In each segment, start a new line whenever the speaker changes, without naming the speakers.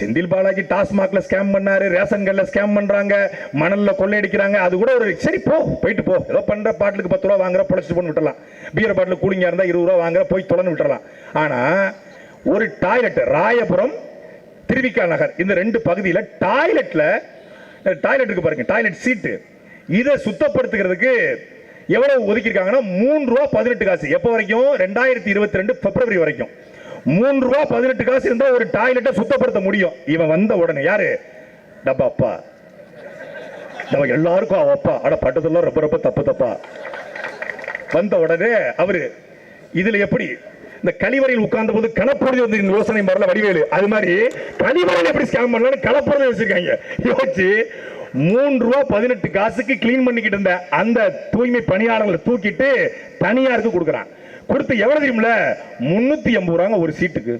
செந்தில் பாலாஜி டாஸ்மாக்ல ஸ்கேம் பண்ணாரு ரேஷன் கல்ல ஸ்கேம் பண்றாங்க மணல்ல கொள்ளையடிக்கிறாங்க அது கூட ஒரு சரி போ போயிட்டு போ. ஏதோ பண்ற பாட்டிலுக்கு பத்து ரூபா வாங்குற பொழைச்சிட்டு போன்னு விட்டுறலாம். பீர் பாட்டில் கூலிங்கா இருந்தா இருபது ரூபா வாங்குற போய் தொலைன்னு விட்டுறலாம். ஆனா ஒரு டாய்லெட் ராயபுரம் திருவிக்கா நகர் இந்த ரெண்டு பகுதியில் டாய்லெட்ல டாய்லெட் இருக்கு பாருங்க டாய்லெட் சீட்டு இதை சுத்தப்படுத்துகிறதுக்கு எவ்வளவு ஒதுக்கியிருக்காங்கன்னா மூன்று ரூபா பதினெட்டு காசு. எப்போ வரைக்கும்? ரெண்டாயிரத்தி இருபத்தி ரெண்டு பிப்ரவரி வரைக்கும். மூன்று ரூபா பதினெட்டு காசு இருந்தா ஒரு டாய்லெட்டை சுத்தப்படுத்த முடியும். இவன் வந்த உடனே யாரு? டப்பா அப்பா. நம்ம எல்லாருக்கும் அவ அப்பா. அட பட்டதெல்லாம் ரொம்ப ரொம்ப தப்பு தப்பா. வந்த உடனே அவரு இதுல எப்படி? இந்த கழிவறையில் உட்கார்ந்த போது கணப்பொழுது வந்து இந்த யோசனை வரல வடிவேலு. அது மாதிரி கழிவறையில் எப்படி ஸ்கேம் பண்ணலாம் கலப்பொழுது வச்சிருக்காங்க. யோசிச்சு மூன்று ரூபா பதினெட்டு காசுக்கு கிளீன் பண்ணிக்கிட்டு இருந்த அந்த தூய்மை பணியாளர்களை தூக்கிட்டு தனியாருக்கு கொடுக்குறான். கொடுத்து எவ்வளவு தெரியுமில? முன்னூத்தி எண்பது ரூபாங்க ஒரு சீட்டுக்கு.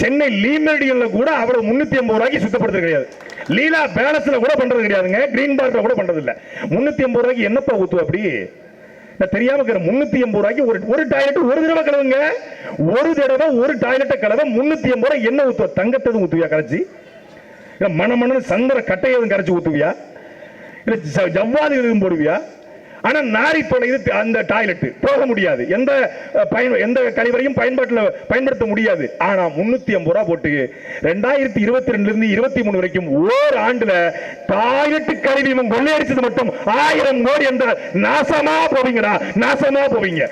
சென்னை லீமெடியன்ல கூட அவ்வளவு முன்னூத்தி எண்பது ரூபாய்க்கு சுத்தப்படுத்துறது கிடையாது. லீலா பேலஸ்ல கூட பண்றது கிடையாதுங்க. கிரீன் பார்க்ல கூட பண்றது இல்ல. முன்னூத்தி எண்பது ரூபாய்க்கு என்னப்பா ஊத்துவ அப்படி? நான் தெரியாம இருக்கிற முன்னூத்தி எண்பது ரூபாய்க்கு ஒரு ஒரு டாய்லெட் ஒரு தடவை கலவுங்க ஒரு தடவை ஒரு டாய்லெட்டை கலவை முன்னூத்தி எண்பது ரூபாய் என்ன ஊத்துவ? தங்கத்ததும் ஊத்துவியா கரைச்சி? மன மன சந்திர கட்டையதும் எதுவும் கரைச்சி ஊத்துவியா? இல்ல ஜவ்வாது எதுவும் போடுவியா? ஆனா நாரி தொலைது அந்த டாய்லெட் போக முடியாது. எந்த பயன் எந்த கழிவறையும் பயன்பாட்டில் பயன்படுத்த முடியாது. ஆனா முன்னூத்தி ஐம்பது ரூபா போட்டு ரெண்டாயிரத்தி இருபத்தி ரெண்டுல இருந்து இருபத்தி மூணு வரைக்கும் ஓர் ஆண்டுல டாய்லெட் கருவி இவன் கொள்ளையடிச்சது மட்டும் ஆயிரம் கோடி என்ற நாசமாக போவீங்கடா. நாசமாக போவீங்க.